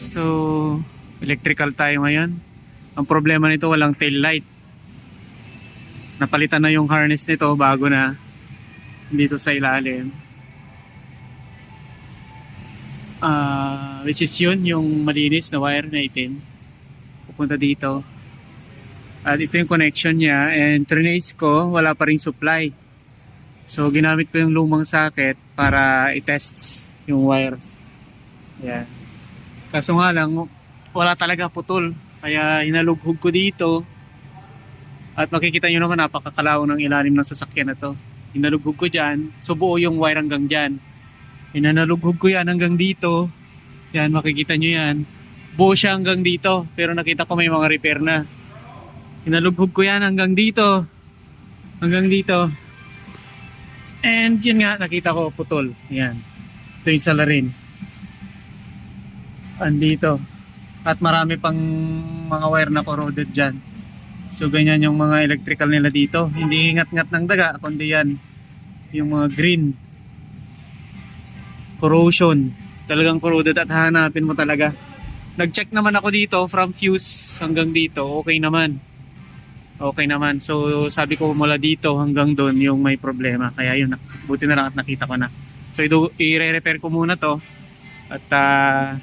So, electrical tayo ngayon. Ang problema nito walang tail light. Napalitan na yung harness nito bago na dito sa ilalim. Ah, which is yun, yung malinis na wire na itim. Pupunta dito. At ito yung connection niya and trinace ko, wala pa ring supply. So ginamit ko yung lumang socket para i-test yung wire. Yan. Kaso nga lang, wala talaga putol. Kaya hinalughog ko dito. At makikita nyo naman napakakalaw ng ilalim ng sasakyan na to. Hinalughog ko dyan. So buo yung wire hanggang dyan. Hinanalughog ko yan hanggang dito. Yan, makikita nyo yan. Buo siya hanggang dito. Pero nakita ko may mga repair na. Hinalughog ko yan hanggang dito. Hanggang dito. And yun nga, nakita ko putol. Yan. Ito yung salarin. Andito. At marami pang mga wire na corroded dyan. So ganyan yung mga electrical nila dito. Hindi ingat-ngat ng daga, kundi yan. Yung mga green. Corrosion. Talagang corroded at hanapin mo talaga. Nag-check naman ako dito from fuse hanggang dito. Okay naman. Okay naman. So sabi ko mula dito hanggang doon yung may problema. Kaya yun, buti na lang at nakita ko na. So i-repair ko muna to. At ah,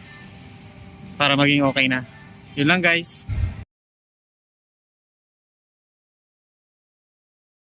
para maging okay na. Yun lang guys.